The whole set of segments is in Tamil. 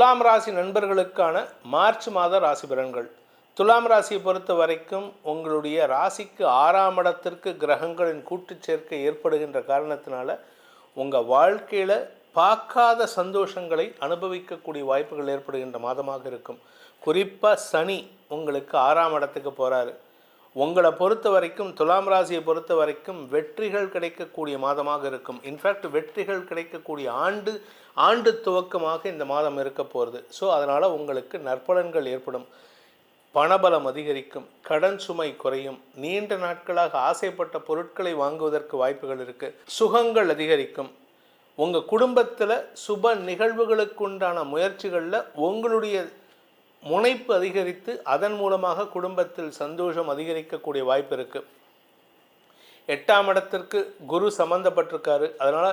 துலாம் ராசி நண்பர்களுக்கான மார்ச் மாத ராசி பலன்கள். துலாம் ராசியை பொறுத்த வரைக்கும் உங்களுடைய ராசிக்கு ஆறாம் இடத்திற்கு கிரகங்களின் கூட்டுச் சேர்க்கை ஏற்படுகின்ற காரணத்தினால உங்கள் வாழ்க்கையில் பார்க்காத சந்தோஷங்களை அனுபவிக்கக்கூடிய வாய்ப்புகள் ஏற்படுகின்ற மாதமாக இருக்கும். குறிப்பாக சனி உங்களுக்கு ஆறாம் இடத்துக்கு போகிறாரு உங்களை பொறுத்த வரைக்கும் துலாம் ராசியை பொறுத்த வரைக்கும் வெற்றிகள் கிடைக்கக்கூடிய மாதமாக இருக்கும். இன்ஃபேக்ட் வெற்றிகள் கிடைக்கக்கூடிய ஆண்டு ஆண்டு துவக்கமாக இந்த மாதம் இருக்க போகிறது ஸோ அதனால் உங்களுக்கு நற்பலன்கள் ஏற்படும். பணபலம் அதிகரிக்கும். கடன் சுமை குறையும். நீண்ட நாட்களாக ஆசைப்பட்ட பொருட்களை வாங்குவதற்கு வாய்ப்புகள் இருக்குது சுகங்கள் அதிகரிக்கும். உங்கள் குடும்பத்தில் சுப நிகழ்வுகளுக்குண்டான முயற்சிகளில் உங்களுடைய முனைப்பு அதிகரித்து அதன் மூலமாக குடும்பத்தில் சந்தோஷம் அதிகரிக்கக்கூடிய வாய்ப்பு இருக்குது எட்டாம் இடத்திற்கு குரு சம்மந்தப்பட்டிருக்காரு அதனால்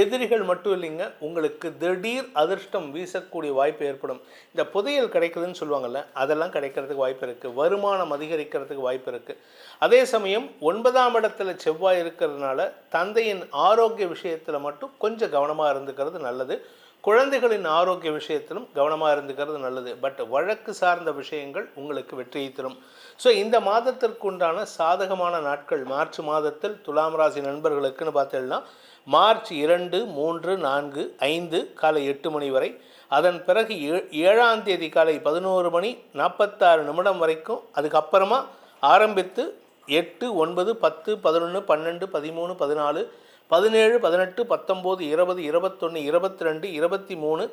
எதிரிகள் மட்டும் இல்லைங்க உங்களுக்கு திடீர் அதிர்ஷ்டம் வீசக்கூடிய வாய்ப்பு ஏற்படும். இந்த புதையல் கிடைக்குதுன்னு சொல்லுவாங்கள்ல அதெல்லாம் கிடைக்கிறதுக்கு வாய்ப்பு இருக்குது வருமானம் அதிகரிக்கிறதுக்கு வாய்ப்பு இருக்குது அதே சமயம் ஒன்பதாம் இடத்துல செவ்வாய் இருக்கிறதுனால தந்தையின் ஆரோக்கிய விஷயத்தில் மட்டும் கொஞ்சம் கவனமாக இருந்துக்கிறது நல்லது. குழந்தைகளின் ஆரோக்கிய விஷயத்திலும் கவனமாக இருந்துக்கிறது நல்லது. பட் வழக்கு சார்ந்த விஷயங்கள் உங்களுக்கு வெற்றியை தரும். ஸோ இந்த மாதத்திற்கு உண்டான சாதகமான நாட்கள் மார்ச் மாதத்தில் துலாம் ராசி நண்பர்களுக்குன்னு பார்த்தீங்கன்னா மார்ச் இரண்டு மூன்று நான்கு ஐந்து காலை எட்டு மணி வரை. அதன் பிறகு ஏ ஏழாம் தேதி காலை பதினோரு மணி நாற்பத்தாறு நிமிடம் வரைக்கும் அதுக்கப்புறமா ஆரம்பித்து எட்டு ஒன்பது பத்து பதினொன்று பன்னெண்டு பதிமூணு பதினாலு பதினேழு பதினெட்டு பத்தொம்போது இருபது இருபத்தொன்று இருபத்தி ரெண்டு இருபத்தி மூணு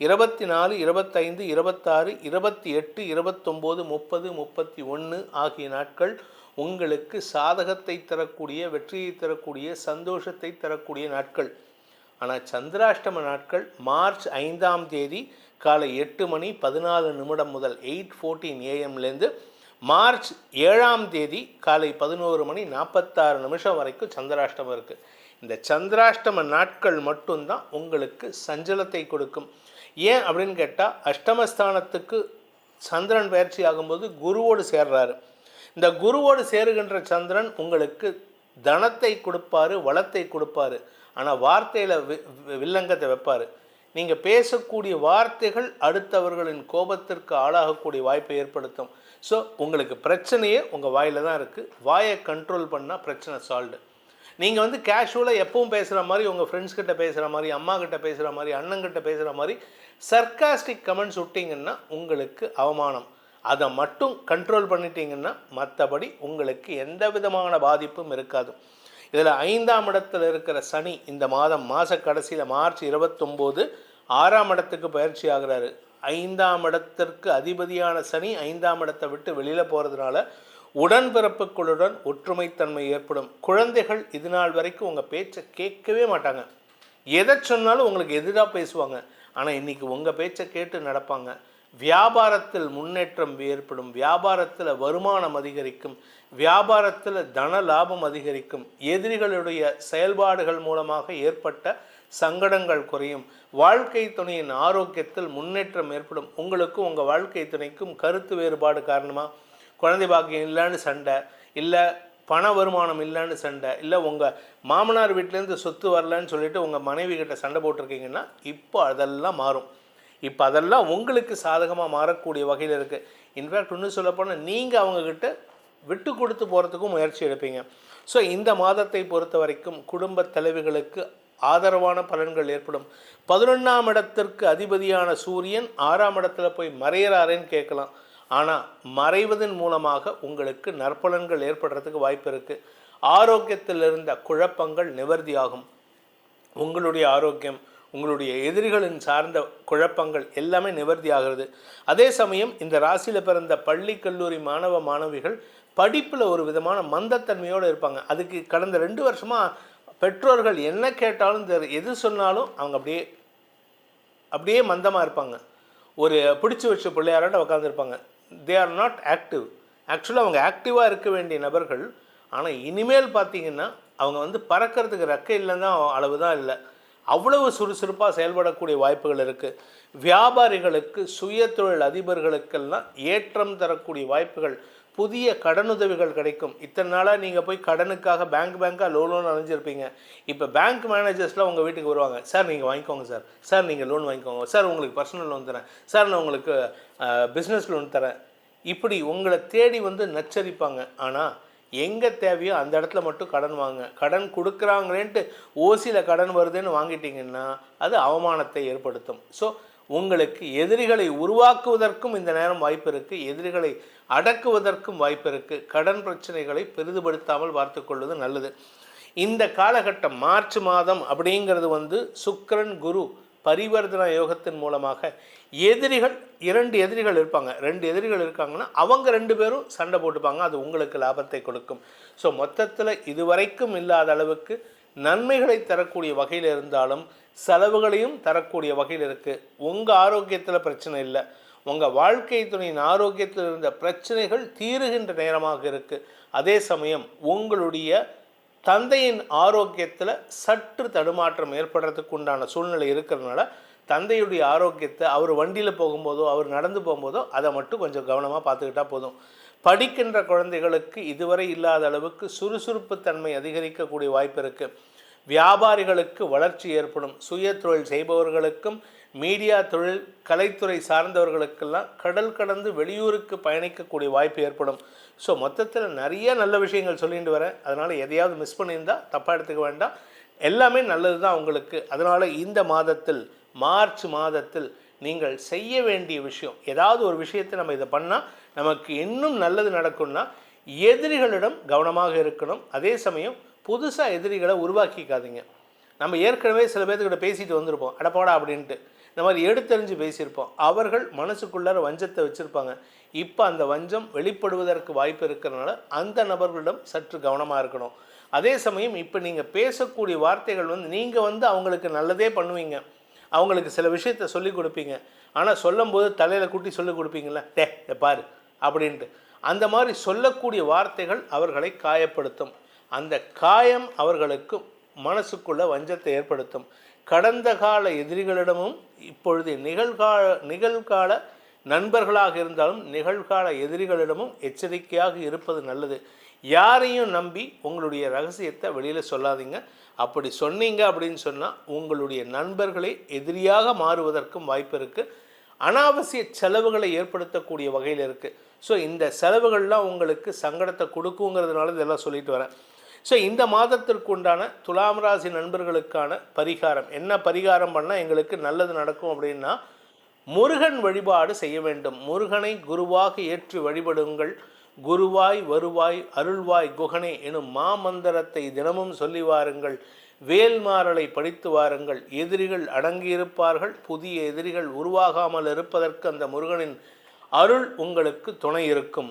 இருபத்தி நாலு இருபத்தைந்து இருபத்தாறு இருபத்தி எட்டு இருபத்தொம்போது முப்பது முப்பத்தி ஒன்று ஆகிய நாட்கள் உங்களுக்கு சாதகத்தை தரக்கூடிய வெற்றியை தரக்கூடிய சந்தோஷத்தை தரக்கூடிய நாட்கள். ஆனால் சந்திராஷ்டம நாட்கள் மார்ச் ஐந்தாம் தேதி காலை எட்டு மணி பதினாலு நிமிடம் முதல் எயிட் ஃபோர்டீன் ஏஎம்லேருந்து மார்ச் ஏழாம் தேதி காலை பதினோரு மணி நாற்பத்தாறு நிமிஷம் வரைக்கும் சந்திராஷ்டமம் இருக்குது இந்த சந்திராஷ்டம நாட்கள் மட்டும்தான் உங்களுக்கு சஞ்சலத்தை கொடுக்கும். ஏன் அப்படின்னு கேட்டால் அஷ்டமஸ்தானத்துக்கு சந்திரன் பயிற்சி ஆகும்போது குருவோடு சேர்றாரு. இந்த குருவோடு சேருகின்ற சந்திரன் உங்களுக்கு தனத்தை கொடுப்பாரு வளத்தை கொடுப்பாரு. ஆனால் வார்த்தையில் வில்லங்கத்தை வைப்பார். நீங்கள் பேசக்கூடிய வார்த்தைகள் அடுத்தவர்களின் கோபத்திற்கு ஆளாகக்கூடிய வாய்ப்பை ஏற்படுத்தும். ஸோ உங்களுக்கு பிரச்சனையே உங்கள் வாயில் தான் இருக்குது வாயை கண்ட்ரோல் பண்ணால் பிரச்சனை சால்வ்டு நீங்கள் வந்து கேஷுவலாக எப்பவும் பேசுகிற மாதிரி உங்கள் ஃப்ரெண்ட்ஸ் கிட்ட பேசுகிற மாதிரி அம்மா கிட்ட பேசுகிற மாதிரி அண்ணங்கிட்ட பேசுகிற மாதிரி சர்க்காஸ்டிக் கமெண்ட்ஸ் விட்டிங்கன்னா உங்களுக்கு அவமானம். அதை மட்டும் கண்ட்ரோல் பண்ணிட்டீங்கன்னா மற்றபடி உங்களுக்கு எந்த விதமான பாதிப்பும் இருக்காது. இதில் ஐந்தாம் இடத்தில் இருக்கிற சனி இந்த மாதம் மாத கடைசியில் மார்ச் இருபத்தொம்போது ஆறாம் இடத்துக்கு பயிற்சி ஆகிறாரு. ஐந்தாம் இடத்திற்கு அதிபதியான சனி ஐந்தாம் இடத்தை விட்டு வெளியில் போகிறதுனால உடன்பிறப்புகளுடன் ஒற்றுமைத்தன்மை ஏற்படும். குழந்தைகள் இது நாள் வரைக்கும் உங்கள் பேச்சை கேட்கவே மாட்டாங்க. எதை சொன்னாலும் உங்களுக்கு எதிராக பேசுவாங்க. ஆனால் இன்றைக்கி உங்கள் பேச்சை கேட்டு நடப்பாங்க. வியாபாரத்தில் முன்னேற்றம் ஏற்படும் வியாபாரத்தில் வருமானம் அதிகரிக்கும் வியாபாரத்தில் தன லாபம் அதிகரிக்கும் எதிரிகளுடைய செயல்பாடுகள் மூலமாக ஏற்பட்ட சங்கடங்கள் குறையும். வாழ்க்கை துணையின் ஆரோக்கியத்தில் முன்னேற்றம் ஏற்படும். உங்களுக்கும் உங்கள் வாழ்க்கை துணைக்கும் கருத்து வேறுபாடு காரணமாக குழந்தை பாக்கியம் இல்லைன்னு சண்டை இல்லை பண வருமானம் இல்லைன்னு சண்டை இல்லை உங்கள் மாமனார் வீட்டிலேருந்து சொத்து வரலன்னு சொல்லிட்டு உங்கள் மனைவி கிட்ட சண்டை போட்டிருக்கீங்கன்னா இப்போ அதெல்லாம் மாறும். இப்போ அதெல்லாம் உங்களுக்கு சாதகமாக மாறக்கூடிய வகையில் இருக்குது இன்ஃபேக்ட் இன்னும் சொல்லப்போனால் நீங்கள் அவங்கக்கிட்ட விட்டு கொடுத்து போகிறதுக்கும் முயற்சி எடுப்பீங்க. ஸோ இந்த மாதத்தை பொறுத்த வரைக்கும் குடும்ப தலைவிகளுக்கு ஆதரவான பலன்கள் ஏற்படும். பதினொன்றாம் இடத்திற்கு அதிபதியான சூரியன் ஆறாம் இடத்துல போய் மறையிறாரேன்னு கேட்கலாம். ஆனால் மறைவதன் மூலமாக உங்களுக்கு நற்பலன்கள் ஏற்படுறதுக்கு வாய்ப்பு இருக்குது ஆரோக்கியத்தில் இருந்த குழப்பங்கள் நிவர்த்தியாகும். உங்களுடைய ஆரோக்கியம் உங்களுடைய எதிரிகளின் சார்ந்த குழப்பங்கள் எல்லாமே நிவர்த்தி ஆகிறது அதே சமயம் இந்த ராசியில் பிறந்த பள்ளி கல்லூரி மாணவ மாணவிகள் படிப்பில் ஒரு விதமான மந்தத்தன்மையோடு இருப்பாங்க. அதுக்கு கடந்த ரெண்டு வருஷமாக பெற்றோர்கள் என்ன கேட்டாலும் தெரி எது சொன்னாலும் அவங்க அப்படியே அப்படியே மந்தமாக இருப்பாங்க. ஒரு பிடிச்சி வச்ச பிள்ளையாராட்ட உட்காந்துருப்பாங்க தே ஆர் நாட் ஆக்டிவ் ஆக்சுவலாக அவங்க ஆக்டிவாக இருக்க வேண்டிய நபர்கள் ஆனால் இனிமேல் பார்த்தீங்கன்னா அவங்க வந்து பறக்கிறதுக்கு ரெக்கை இல்லைன்னு தான் அளவு தான் இல்லை. அவ்வளவு சுறுசுறுப்பாக செயல்படக்கூடிய வாய்ப்புகள் இருக்குது வியாபாரிகளுக்கு சுய தொழில் அதிபர்களுக்கெல்லாம் ஏற்றம் தரக்கூடிய வாய்ப்புகள் புதிய கடனுதவிகள் கிடைக்கும். இத்தனை நாளாக நீங்கள் போய் கடனுக்காக பேங்க் பேங்க்காக லோன் லோன் அலைஞ்சிருப்பீங்க இப்போ பேங்க் மேனேஜர்ஸ்லாம் உங்கள் வீட்டுக்கு வருவாங்க. சார் நீங்கள் வாங்கிக்கோங்க சார். சார் நீங்கள் லோன் வாங்கிக்கோங்க. சார் உங்களுக்கு பர்சனல் லோன் தரேன். சார் நான் உங்களுக்கு பிஸ்னஸ் லோன் தரேன். இப்படி உங்களை தேடி வந்து நச்சரிப்பாங்க. ஆனால் எங்கே தேவையோ அந்த இடத்துல மட்டும் கடன் வாங்க. கடன் கொடுக்குறாங்களேன்ட்டு ஓசியில் கடன் வருதுன்னு வாங்கிட்டிங்கன்னா அது அவமானத்தை ஏற்படுத்தும். ஸோ உங்களுக்கு எதிரிகளை உருவாக்குவதற்கும் இந்த நேரம் வாய்ப்பு இருக்குது எதிரிகளை அடக்குவதற்கும் வாய்ப்பு இருக்குது கடன் பிரச்சனைகளை பெரிதுபடுத்தாமல் பார்த்துக்கொள்வது நல்லது. இந்த காலகட்டம் மார்ச் மாதம் அப்படிங்கிறது வந்து சுக்கரன் குரு பரிவர்த்தன யோகத்தின் மூலமாக எதிரிகள் இரண்டு எதிரிகள் இருப்பாங்க. ரெண்டு எதிரிகள் இருக்காங்கன்னா அவங்க ரெண்டு பேரும் சண்டை போட்டுப்பாங்க. அது உங்களுக்கு லாபத்தை கொடுக்கும். ஸோ மொத்தத்தில் இதுவரைக்கும் இல்லாத அளவுக்கு நன்மைகளை தரக்கூடிய வகையில் இருந்தாலும் செலவுகளையும் தரக்கூடிய வகையில் இருக்குது உங்கள் ஆரோக்கியத்தில் பிரச்சனை இல்லை. உங்கள் வாழ்க்கை துணையின் ஆரோக்கியத்தில் இருந்த பிரச்சனைகள் தீருகின்ற நேரமாக இருக்குது அதே சமயம் உங்களுடைய தந்தையின் ஆரோக்கியத்தில் சற்று தடுமாற்றம் ஏற்படுறதுக்கு உண்டான சூழ்நிலை இருக்கிறதுனால தந்தையுடைய ஆரோக்கியத்தை அவர் வண்டியில் போகும்போதோ அவர் நடந்து போகும்போதோ அதை மட்டும் கொஞ்சம் கவனமாக பார்த்துக்கிட்டா போதும். படிக்கின்ற குழந்தைகளுக்கு இதுவரை இல்லாத அளவுக்கு சுறுசுறுப்புத்தன்மை அதிகரிக்கக்கூடிய வாய்ப்பு இருக்குது வியாபாரிகளுக்கு வளர்ச்சி ஏற்படும். சுய தொழில் செய்பவர்களுக்கும் மீடியா தொழில் கலைத்துறை சார்ந்தவர்களுக்கெல்லாம் கடல் கடந்து வெளியூருக்கு பயணிக்கக்கூடிய வாய்ப்பு ஏற்படும். ஸோ மொத்தத்தில் நிறைய நல்ல விஷயங்கள் சொல்லிட்டு வரேன். அதனால் எதையாவது மிஸ் பண்ணியிருந்தால் தப்பாக எடுத்துக்க வேண்டாம். எல்லாமே நல்லது தான் உங்களுக்கு. அதனால் இந்த மாதத்தில் மார்ச் மாதத்தில் நீங்கள் செய்ய வேண்டிய விஷயம் ஏதாவது ஒரு விஷயத்தை நம்ம இதை பண்ணால் நமக்கு இன்னும் நல்லது நடக்கும்னா எதிரிகளிடம் கவனமாக இருக்கணும். அதே சமயம் புதுசாக எதிரிகளை உருவாக்கிக்காதீங்க. நம்ம ஏற்கனவே சில பேர்த்துக்கிட்ட பேசிட்டு வந்திருப்போம். அடப்போடா அப்படின்ட்டு. இந்த மாதிரி எடுத்தறிஞ்சு பேசியிருப்போம். அவர்கள் மனசுக்குள்ளார வஞ்சத்தை வச்சுருப்பாங்க. இப்போ அந்த வஞ்சம் வெளிப்படுவதற்கு வாய்ப்பு இருக்கிறனால அந்த நபர்களிடம் சற்று கவனமாக இருக்கணும். அதே சமயம் இப்போ நீங்கள் பேசக்கூடிய வார்த்தைகள் வந்து நீங்கள் வந்து அவங்களுக்கு நல்லதே பண்ணுவீங்க. அவங்களுக்கு சில விஷயத்த சொல்லிக் கொடுப்பீங்க. ஆனால் சொல்லும்போது தலையில் கூட்டி சொல்லிக் கொடுப்பீங்களா டே பாரு அப்படின்ட்டு. அந்த மாதிரி சொல்லக்கூடிய வார்த்தைகள் அவர்களை காயப்படுத்தும். அந்த காயம் அவர்களுக்கு மனசுக்குள்ள வஞ்சத்தை ஏற்படுத்தும். கடந்த கால எதிரிகளிடமும் இப்பொழுது நிகழ்கால நிகழ்கால நண்பர்களாக இருந்தாலும் நிகழ்கால எதிரிகளிடமும் எச்சரிக்கையாக இருப்பது நல்லது. யாரையும் நம்பி உங்களுடைய ரகசியத்தை வெளியில் சொல்லாதீங்க. அப்படி சொன்னீங்க அப்படின்னு சொன்னால் உங்களுடைய நண்பர்களே எதிரியாக மாறுவதற்கும் வாய்ப்பு இருக்குது அனாவசிய செலவுகளை ஏற்படுத்தக்கூடிய வகையில் இருக்குது ஸோ இந்த செலவுகள்லாம் உங்களுக்கு சங்கடத்தை கொடுக்குங்கிறதுனால இதெல்லாம் சொல்லிட்டு வரேன். ஸோ இந்த மாதத்திற்கு உண்டான துலாம் ராசி நண்பர்களுக்கான பரிகாரம். என்ன பரிகாரம் பண்ணால் எங்களுக்கு நல்லது நடக்கும் அப்படின்னா முருகன் வழிபாடு செய்ய வேண்டும். முருகனை குருவாக ஏற்றி வழிபடுங்கள். குருவாய் வருவாய் அருள்வாய் குகனே எனும் மாமந்திரத்தை தினமும் சொல்லி வாருங்கள். வேல்மாறலை படித்து வாருங்கள். எதிரிகள் அடங்கியிருப்பார்கள். புதிய எதிரிகள் உருவாகாமல் இருப்பதற்கு அந்த முருகனின் அருள் உங்களுக்கு துணை இருக்கும்.